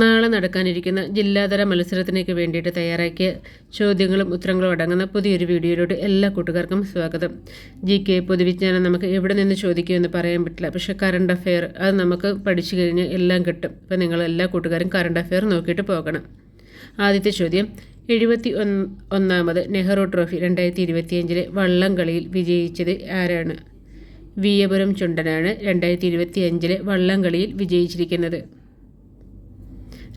നാളെ നടക്കാനിരിക്കുന്ന ജില്ലാതല മത്സരത്തിനേക്ക് വേണ്ടിയിട്ട് തയ്യാറാക്കിയ ചോദ്യങ്ങളും ഉത്തരങ്ങളും അടങ്ങുന്ന പുതിയൊരു വീഡിയോയിലോട്ട് എല്ലാ കൂട്ടുകാർക്കും സ്വാഗതം. ജി കെ പൊതുവിജ്ഞാനം നമുക്ക് എവിടെ നിന്ന് ചോദിക്കുമെന്ന് പറയാൻ പറ്റില്ല. പക്ഷേ കറണ്ട് അഫെയർ അത് നമുക്ക് പഠിച്ചു കഴിഞ്ഞ് എല്ലാം കിട്ടും. അപ്പോൾ നിങ്ങൾ എല്ലാ കൂട്ടുകാരും കറണ്ട് അഫെയർ നോക്കിയിട്ട് പോകണം. ആദ്യത്തെ ചോദ്യം എഴുപത്തി ഒന്നാമത് നെഹ്റു ട്രോഫി രണ്ടായിരത്തി ഇരുപത്തിയഞ്ചിലെ വള്ളംകളിയിൽ വിജയിച്ചത് ആരാണ്? വിയപുരം ചുണ്ടനാണ് രണ്ടായിരത്തി ഇരുപത്തിയഞ്ചിലെ വള്ളംകളിയിൽ വിജയിച്ചിരിക്കുന്നത്.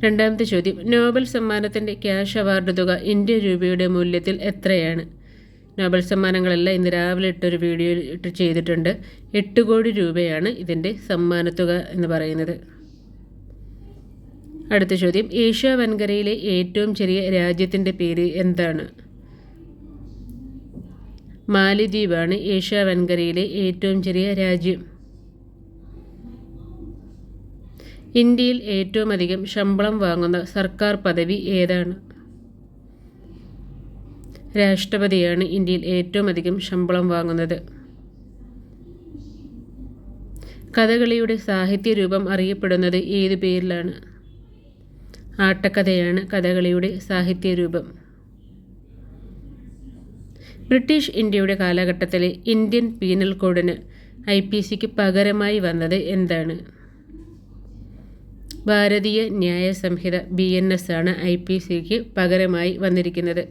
രണ്ടാമത്തെ ചോദ്യം. നോബൽ സമ്മാനത്തിന്റെ ക്യാഷ് അവാർഡ് തുക ഇന്ത്യൻ രൂപയുടെ മൂല്യത്തിൽ എത്രയാണ്? നോബൽ സമ്മാനങ്ങളെല്ലാം ഇന്ന് രാവിലെ ഇട്ടൊരു വീഡിയോ ഇട്ട് ചെയ്തിട്ടുണ്ട്. എട്ട് കോടി രൂപയാണ് ഇതിന്റെ സമ്മാനത്തുക എന്ന് പറയുന്നത്. അടുത്ത ചോദ്യം. ഏഷ്യ വൻകരയിലെ ഏറ്റവും ചെറിയ രാജ്യത്തിന്റെ പേര് എന്താണ്? മാലിദ്വീപാണ് ഏഷ്യ വൻകരയിലെ ഏറ്റവും ചെറിയ രാജ്യം. ഇന്ത്യയിൽ ഏറ്റവും അധികം ശമ്പളം വാങ്ങുന്ന സർക്കാർ പദവി ഏതാണ്? രാഷ്ട്രപതിയാണ് ഇന്ത്യയിൽ ഏറ്റവും അധികം ശമ്പളം വാങ്ങുന്നത്. കഥകളിയുടെ സാഹിത്യ രൂപം അറിയപ്പെടുന്നത് ഏതു പേരിലാണ്? ആട്ടക്കഥയാണ് കഥകളിയുടെ സാഹിത്യരൂപം. ബ്രിട്ടീഷ് ഇന്ത്യയുടെ കാലഘട്ടത്തിലെ ഇന്ത്യൻ പീനൽ കോഡിന് ഐ പി സിക്ക് പകരമായി വന്നത് എന്താണ്? Bharatiya Nyaya Sanhita B N S ആണ് ഐ പി സിക്ക് പകരമായി വന്നിരിക്കുന്നത്.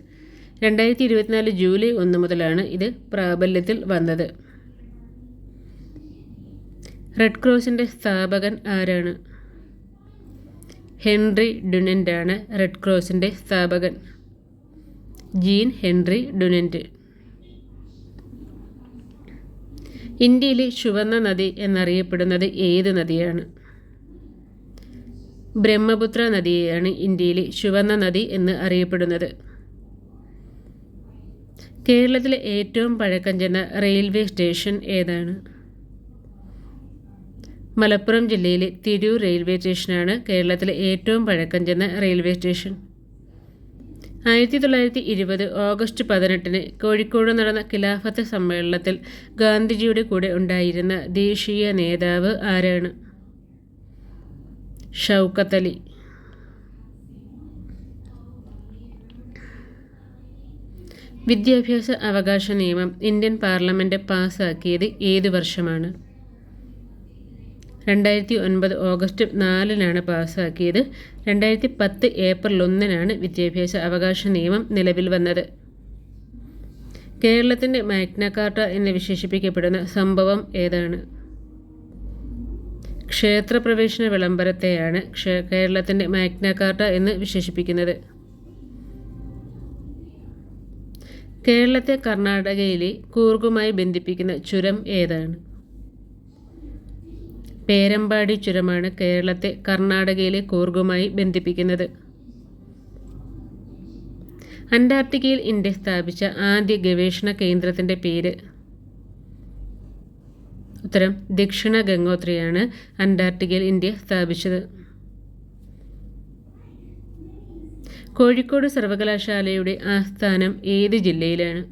രണ്ടായിരത്തി ഇരുപത്തിനാല് ജൂലൈ ഒന്ന് മുതലാണ് ഇത് പ്രാബല്യത്തിൽ വന്നത്. റെഡ് ക്രോസിന്റെ സ്ഥാപകൻ ആരാണ്? ഹെൻറി ഡുനന്റാണ് റെഡ് ക്രോസിന്റെ സ്ഥാപകൻ. Jean Henri Dunant. ഇന്ത്യയിലെ ചുവന്ന നദി എന്നറിയപ്പെടുന്നത് ഏത് നദിയാണ്? ബ്രഹ്മപുത്ര നദിയെയാണ് ഇന്ത്യയിലെ ചുവന്ന നദി എന്ന് അറിയപ്പെടുന്നത്. കേരളത്തിലെ ഏറ്റവും പഴക്കം ചെന്ന റെയിൽവേ സ്റ്റേഷൻ ഏതാണ്? മലപ്പുറം ജില്ലയിലെ തിരൂർ റെയിൽവേ സ്റ്റേഷനാണ് കേരളത്തിലെ ഏറ്റവും പഴക്കം ചെന്ന റെയിൽവേ സ്റ്റേഷൻ. ആയിരത്തി തൊള്ളായിരത്തി ഇരുപത് ഓഗസ്റ്റ് പതിനെട്ടിന് കോഴിക്കോട് നടന്ന ഖിലാഫത്ത് സമ്മേളനത്തിൽ ഗാന്ധിജിയുടെ കൂടെ ഉണ്ടായിരുന്ന ദേശീയ നേതാവ് ആരാണ്? ഷൗക്കത്ത് അലി വിദ്യാഭ്യാസ അവകാശ നിയമം ഇന്ത്യൻ പാർലമെന്റ് പാസ്സാക്കിയത് ഏത് വർഷമാണ്? രണ്ടായിരത്തി ഒൻപത് ഓഗസ്റ്റ് നാലിനാണ് പാസ്സാക്കിയത് രണ്ടായിരത്തി പത്ത് ഏപ്രിൽ ഒന്നിനാണ് വിദ്യാഭ്യാസ അവകാശ നിയമം നിലവിൽ വന്നത്. കേരളത്തിന്റെ മാഗ്നക്കാർട്ട എന്ന് വിശേഷിപ്പിക്കപ്പെടുന്ന സംഭവം ഏതാണ്? ക്ഷേത്രപ്രവേശന വിളംബരത്തെയാണ് കേരളത്തിന്റെ മാഗ്നാകാർട്ട എന്ന് വിശേഷിപ്പിക്കുന്നത്. കേരളത്തെ കർണാടകയിലെ കൂർഗുമായി ബന്ധിപ്പിക്കുന്ന ചുരം ഏതാണ്? പേരമ്പാടി ചുരമാണ് കേരളത്തെ കർണാടകയിലെ കൂർഗുമായി ബന്ധിപ്പിക്കുന്നത്. അന്റാർട്ടിക്കയിൽ ഇന്ത്യ സ്ഥാപിച്ച ആദ്യ ഗവേഷണ കേന്ദ്രത്തിന്റെ പേര് ഉത്തരം ദക്ഷിണ ഗംഗോത്രിയാണ് അന്റാർട്ടിക്കയിൽ ഇന്ത്യ സ്ഥാപിച്ചത്. കോഴിക്കോട് സർവകലാശാലയുടെ ആസ്ഥാനം ഏത് ജില്ലയിലാണ്?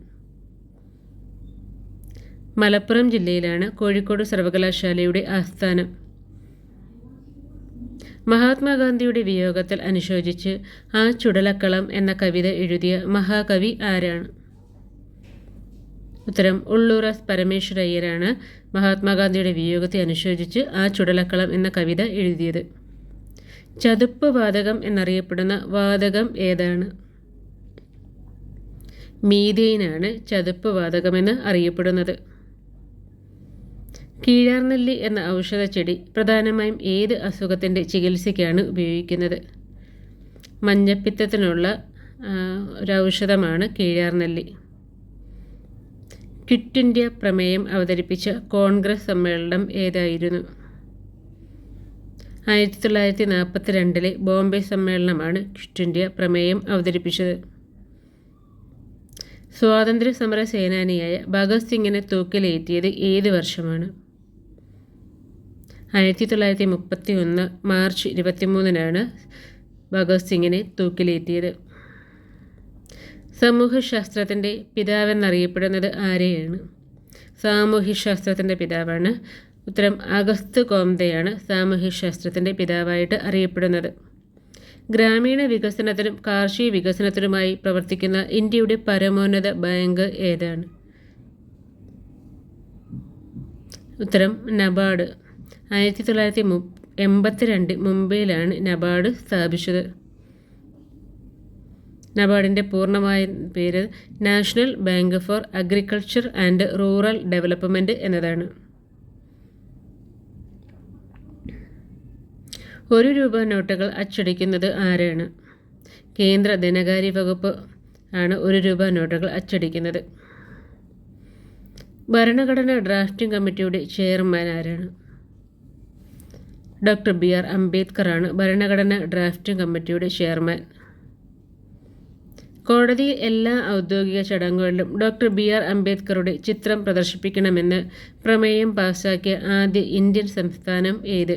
മലപ്പുറം ജില്ലയിലാണ് കോഴിക്കോട് സർവകലാശാലയുടെ ആസ്ഥാനം. മഹാത്മാഗാന്ധിയുടെ വിയോഗത്തിൽ അനുശോചിച്ച് ആ ചുടലക്കളം എന്ന കവിത എഴുതിയ മഹാകവി ആരാണ്? ഉത്തരം ഉള്ളൂർ എസ് പരമേശ്വരയ്യരാണ് മഹാത്മാഗാന്ധിയുടെ വിയോഗത്തെ അനുശോചിച്ച് ആ ചുടലക്കളം എന്ന കവിത എഴുതിയത്. ചതുപ്പ് വാതകം എന്നറിയപ്പെടുന്ന വാതകം ഏതാണ്? മീതേനാണ് ചതുപ്പ് വാതകമെന്ന് അറിയപ്പെടുന്നത്. കീഴാർനെല്ലി എന്ന ഔഷധ ചെടി പ്രധാനമായും ഏത് അസുഖത്തിന്റെ ചികിത്സയ്ക്കാണ് ഉപയോഗിക്കുന്നത്? മഞ്ഞപ്പിത്തത്തിനുള്ള ഒരു ഔഷധമാണ് കീഴാർനെല്ലി. ക്വിറ്റ് ഇന്ത്യ പ്രമേയം അവതരിപ്പിച്ച കോൺഗ്രസ് സമ്മേളനം ഏതായിരുന്നു? ആയിരത്തി തൊള്ളായിരത്തി നാൽപ്പത്തി രണ്ടിലെ ബോംബെ സമ്മേളനമാണ് ക്വിറ്റ് ഇന്ത്യ പ്രമേയം അവതരിപ്പിച്ചത്. സ്വാതന്ത്ര്യ സമര സേനാനിയായ ഭഗത് സിംഗിനെ തൂക്കിലേറ്റിയത് ഏത് വർഷമാണ്? ആയിരത്തി തൊള്ളായിരത്തി മുപ്പത്തി ഒന്ന് മാർച്ച് ഇരുപത്തിമൂന്നിനാണ് ഭഗത് സിംഗിനെ തൂക്കിലേറ്റിയത്. സമൂഹശാസ്ത്രത്തിന്റെ പിതാവെന്നറിയപ്പെടുന്നത് ആരെയാണ്? സാമൂഹ്യശാസ്ത്രത്തിന്റെ പിതാവാണ്. ഉത്തരം അഗസ്ത് കോംതയാണ് സാമൂഹ്യശാസ്ത്രത്തിന്റെ പിതാവായിട്ട് അറിയപ്പെടുന്നത്. ഗ്രാമീണ വികസനത്തിനും കാർഷിക വികസനത്തിനുമായി പ്രവർത്തിക്കുന്ന ഇന്ത്യയുടെ പരമോന്നത ബാങ്ക് ഏതാണ്? ഉത്തരം നബാർഡ്. ആയിരത്തി തൊള്ളായിരത്തി എൺപത്തിരണ്ട് മുംബൈയിലാണ് നബാർഡ് സ്ഥാപിച്ചത്. നബാർഡിന്റെ പൂർണമായ പേര് National Bank for Agriculture and Rural Development എന്നതാണ്. ഒരു രൂപ നോട്ടുകൾ അച്ചടിക്കുന്നത് ആരാണ്? കേന്ദ്ര ധനകാര്യ വകുപ്പ് ആണ് ഒരു രൂപ നോട്ടുകൾ അച്ചടിക്കുന്നത്. ഭരണഘടനാ ഡ്രാഫ്റ്റിംഗ് കമ്മിറ്റിയുടെ ചെയർമാൻ ആരാണ്? ഡോക്ടർ ബി ആർ അംബേദ്കറാണ് ഭരണഘടനാ ഡ്രാഫ്റ്റിംഗ് കമ്മിറ്റിയുടെ ചെയർമാൻ. കോടതിയിൽ എല്ലാ ഔദ്യോഗിക ചടങ്ങുകളിലും ഡോക്ടർ ബി ആർ അംബേദ്കറുടെ ചിത്രം പ്രദർശിപ്പിക്കണമെന്ന് പ്രമേയം പാസാക്കിയ ആദ്യ ഇന്ത്യൻ സംസ്ഥാനം ഏത്?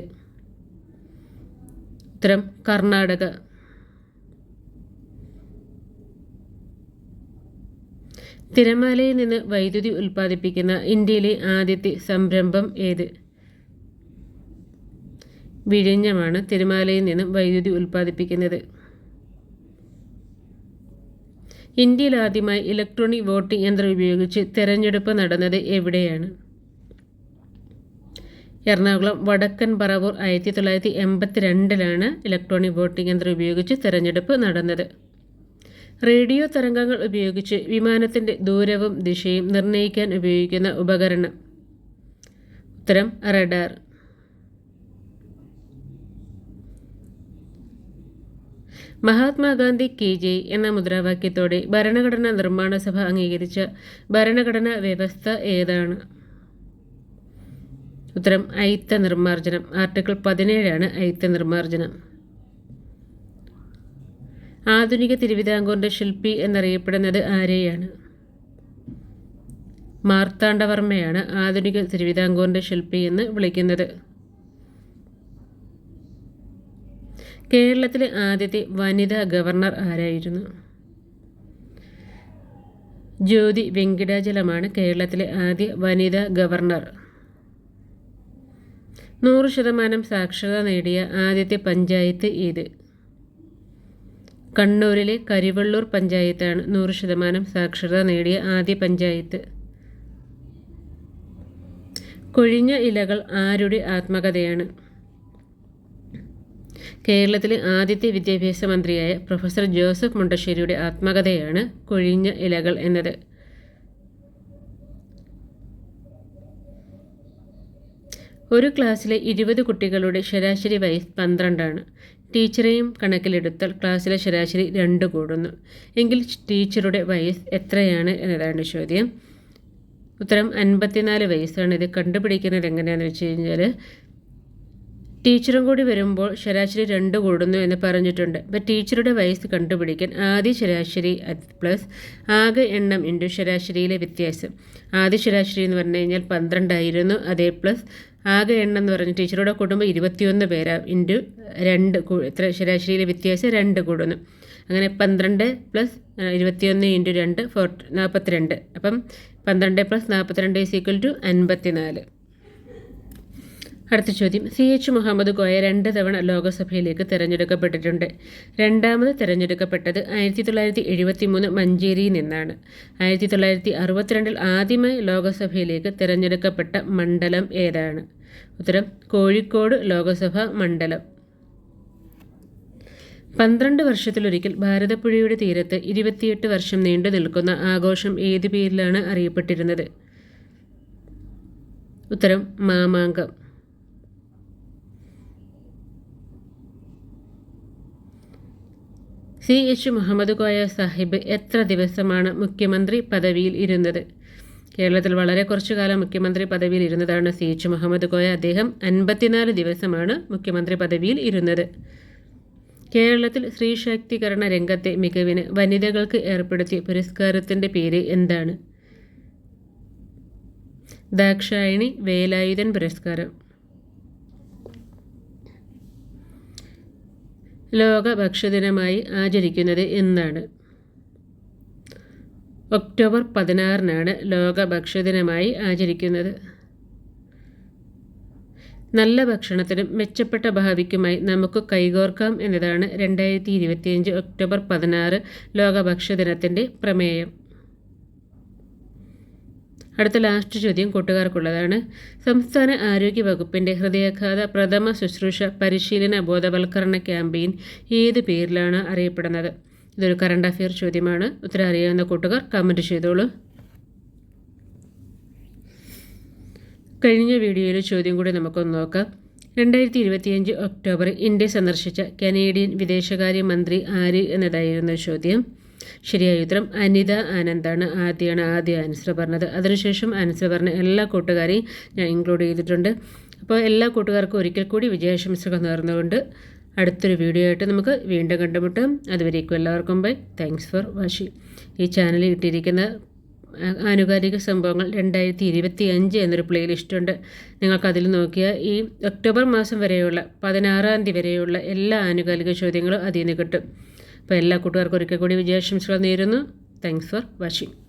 ഉത്തരം കർണാടക. തിരമാലയിൽ നിന്ന് വൈദ്യുതി ഉൽപ്പാദിപ്പിക്കുന്ന ഇന്ത്യയിലെ ആദ്യത്തെ സംരംഭം ഏത്? വിഴിഞ്ഞമാണ് തിരുമാലയിൽ നിന്നും വൈദ്യുതി ഉൽപ്പാദിപ്പിക്കുന്നത്. ഇന്ത്യയിൽ ആദ്യമായി ഇലക്ട്രോണിക് വോട്ടിംഗ് യന്ത്രം ഉപയോഗിച്ച് തെരഞ്ഞെടുപ്പ് നടന്നത് എവിടെയാണ്? എറണാകുളം വടക്കൻ പറവൂർ ആയിരത്തി തൊള്ളായിരത്തി എൺപത്തി രണ്ടിലാണ് ഇലക്ട്രോണിക് വോട്ടിംഗ് യന്ത്രം ഉപയോഗിച്ച് തെരഞ്ഞെടുപ്പ് നടന്നത്. റേഡിയോ തരംഗങ്ങൾ ഉപയോഗിച്ച് വിമാനത്തിന്റെ ദൂരവും ദിശയും നിർണയിക്കാൻ ഉപയോഗിക്കുന്ന ഉപകരണം. ഉത്തരം റഡാർ. മഹാത്മാഗാന്ധി കെ ജെ എന്ന മുദ്രാവാക്യത്തോടെ ഭരണഘടനാ നിർമ്മാണ സഭ അംഗീകരിച്ച ഭരണഘടനാ വ്യവസ്ഥ ഏതാണ്? ഉത്തരം ഐത്ത നിർമ്മാർജനം. ആർട്ടിക്കിൾ പതിനേഴാണ് ഐത്ത നിർമ്മാർജനം. ആധുനിക തിരുവിതാംകൂറിന്റെ ശില്പി എന്നറിയപ്പെടുന്നത് ആരെയാണ്? മാർത്താണ്ഡവർമ്മയാണ് ആധുനിക തിരുവിതാംകൂറിന്റെ ശില്പി എന്ന് വിളിക്കുന്നത്. കേരളത്തിലെ ആദ്യത്തെ വനിതാ ഗവർണർ ആരായിരുന്നു? ജ്യോതി വെങ്കിടാചലമാണ് കേരളത്തിലെ ആദ്യ വനിതാ ഗവർണർ. നൂറ് ശതമാനം സാക്ഷരത നേടിയ ആദ്യത്തെ പഞ്ചായത്ത് ഏത്? കണ്ണൂരിലെ കരിവള്ളൂർ പഞ്ചായത്താണ് നൂറ് ശതമാനം സാക്ഷരത നേടിയ ആദ്യ പഞ്ചായത്ത്. കൊഴിഞ്ഞ ഇലകൾ ആരുടെ ആത്മകഥയാണ്? കേരളത്തിലെ ആദ്യത്തെ വിദ്യാഭ്യാസ മന്ത്രിയായ പ്രൊഫസർ ജോസഫ് മുണ്ടശ്ശേരിയുടെ ആത്മകഥയാണ് കൊഴിഞ്ഞ ഇലകൾ എന്നത്. ഒരു ക്ലാസ്സിലെ ഇരുപത് കുട്ടികളുടെ ശരാശരി വയസ്സ് പന്ത്രണ്ടാണ്. ടീച്ചറെയും കണക്കിലെടുത്താൽ ക്ലാസ്സിലെ ശരാശരി രണ്ട് കൂടുന്നു. എങ്കിൽ ടീച്ചറുടെ വയസ്സ് എത്രയാണ് എന്നതാണ് ചോദ്യം. ഉത്തരം അൻപത്തിനാല് വയസ്സാണ്. ഇത് കണ്ടുപിടിക്കുന്നത് എങ്ങനെയാണെന്ന് വെച്ച് കഴിഞ്ഞാൽ ടീച്ചറും കൂടി വരുമ്പോൾ ശരാശരി രണ്ട് കൂടുന്നു എന്ന് പറഞ്ഞിട്ടുണ്ട്. അപ്പോൾ ടീച്ചറുടെ വയസ്സ് കണ്ടുപിടിക്കാൻ ആദ്യ ശരാശരി പ്ലസ് ആകെ എണ്ണം ഇന്റു ശരാശരിയിലെ വ്യത്യാസം. ആദ്യ ശരാശരി എന്ന് പറഞ്ഞു കഴിഞ്ഞാൽ പന്ത്രണ്ടായിരുന്നു. അതേ പ്ലസ് ആകെ എണ്ണം എന്ന് പറഞ്ഞ ടീച്ചറുടെ കുടുംബം ഇരുപത്തിയൊന്ന് പേരാ. ഇന്റു രണ്ട് ഇത്ര ശരാശരിയിലെ വ്യത്യാസം രണ്ട് കൂടുന്നു. അങ്ങനെ പന്ത്രണ്ട് പ്ലസ് ഇരുപത്തിയൊന്ന് ഇന്റു രണ്ട് ഫോർ നാൽപ്പത്തിരണ്ട്. അപ്പം പന്ത്രണ്ട് പ്ലസ് നാൽപ്പത്തിരണ്ട് ഈസ് ഈക്വൽ ടു അൻപത്തി നാല് അടുത്ത ചോദ്യം. സി എച്ച് മുഹമ്മദ് കോയ രണ്ട് തവണ ലോകസഭയിലേക്ക് തിരഞ്ഞെടുക്കപ്പെട്ടിട്ടുണ്ട്. രണ്ടാമത് തിരഞ്ഞെടുക്കപ്പെട്ടത് ആയിരത്തി തൊള്ളായിരത്തി എഴുപത്തി മൂന്ന് മഞ്ചേരിയിൽ നിന്നാണ്. ആയിരത്തി തൊള്ളായിരത്തി അറുപത്തിരണ്ടിൽ ആദ്യമായി ലോകസഭയിലേക്ക് തിരഞ്ഞെടുക്കപ്പെട്ട മണ്ഡലം ഏതാണ്? ഉത്തരം കോഴിക്കോട് ലോകസഭ മണ്ഡലം. പന്ത്രണ്ട് വർഷത്തിലൊരിക്കൽ ഭാരതപ്പുഴയുടെ തീരത്ത് ഇരുപത്തിയെട്ട് വർഷം നീണ്ടു നിൽക്കുന്ന ആഘോഷം ഏത് പേരിലാണ് അറിയപ്പെട്ടിരുന്നത്? ഉത്തരം മാമാങ്കം. സി എച്ച് മുഹമ്മദ് കോയ സാഹിബ് എത്ര ദിവസമാണ് മുഖ്യമന്ത്രി പദവിയിൽ ഇരുന്നത്? കേരളത്തിൽ വളരെ കുറച്ചു കാലം മുഖ്യമന്ത്രി പദവിയിൽ ഇരുന്നതാണ് സി എച്ച് മുഹമ്മദ് കോയ. അദ്ദേഹം അൻപത്തിനാല് ദിവസമാണ് മുഖ്യമന്ത്രി പദവിയിൽ ഇരുന്നത്. കേരളത്തിൽ സ്ത്രീ ശാക്തീകരണ രംഗത്തെ മികവിന് വനിതകൾക്ക് ഏർപ്പെടുത്തിയ പുരസ്കാരത്തിന്റെ പേര് എന്താണ്? ദാക്ഷായണി വേലായുധൻ പുരസ്കാരം. ലോക ഭക്ഷ്യദിനമായി ആചരിക്കുന്നത് എന്നാണ്. ഒക്ടോബർ പതിനാറിനാണ് ലോക ഭക്ഷ്യദിനമായി ആചരിക്കുന്നത്. നല്ല ഭക്ഷണത്തിനും മെച്ചപ്പെട്ട ഭാവിക്കുമായി നമുക്ക് കൈകോർക്കാം എന്നതാണ് രണ്ടായിരത്തി ഇരുപത്തിയഞ്ച് ഒക്ടോബർ പതിനാറ് ലോക ഭക്ഷ്യദിനത്തിന്റെ പ്രമേയം. അടുത്ത ലാസ്റ്റ് ചോദ്യം കൂട്ടുകാർക്കുള്ളതാണ്. സംസ്ഥാന ആരോഗ്യ വകുപ്പിന്റെ ഹൃദയാഘാത പ്രഥമ ശുശ്രൂഷ പരിശീലന ബോധവൽക്കരണ ക്യാമ്പയിൻ ഏത് പേരിലാണ് അറിയപ്പെടുന്നത്? ഇതൊരു കറണ്ട് അഫെയർ ചോദ്യമാണ്. ഉത്തരം അറിയാവുന്ന കൂട്ടുകാർ കമന്റ് ചെയ്തോളൂ. കഴിഞ്ഞ വീഡിയോയിലെ ചോദ്യം കൂടി നമുക്കൊന്ന് നോക്കാം. രണ്ടായിരത്തി ഇരുപത്തിയഞ്ച് ഒക്ടോബറിൽ ഇന്ത്യ സന്ദർശിച്ച കനേഡിയൻ വിദേശകാര്യ മന്ത്രി ആര് എന്നതായിരുന്നു ചോദ്യം. ശരിയായ ഉത്തരം അനിത ആനന്ദാണ് ആദ്യമാണ് ആദ്യ ആൻസർ പറഞ്ഞത്. അതിനുശേഷം ആൻസർ പറഞ്ഞ എല്ലാ കൂട്ടുകാരെയും ഞാൻ ഇൻക്ലൂഡ് ചെയ്തിട്ടുണ്ട്. അപ്പോൾ എല്ലാ കൂട്ടുകാർക്കും ഒരിക്കൽ കൂടി വിജയാശംസകൾ നേർന്നുകൊണ്ട് അടുത്തൊരു വീഡിയോ ആയിട്ട് നമുക്ക് വീണ്ടും കണ്ടുമുട്ടാം. അതുവരേക്കും എല്ലാവർക്കും ബൈ താങ്ക്സ് ഫോർ വാഷി ഈ ചാനലിൽ ഇട്ടിരിക്കുന്ന ആനുകാലിക സംഭവങ്ങൾ രണ്ടായിരത്തി ഇരുപത്തി അഞ്ച് എന്നൊരു പ്ലേലിസ്റ്റ് ഉണ്ട്. നിങ്ങൾക്കതിൽ നോക്കിയാൽ ഈ ഒക്ടോബർ മാസം വരെയുള്ള പതിനാറാം തീയതി വരെയുള്ള എല്ലാ ആനുകാലിക ചോദ്യങ്ങളും അതിൽ നിന്ന് കിട്ടും. അപ്പോൾ എല്ലാ കൂട്ടുകാർക്കും ഒരിക്കൽ കൂടി വിജയാശംസകൾ നേരുന്നു. Thanks for watching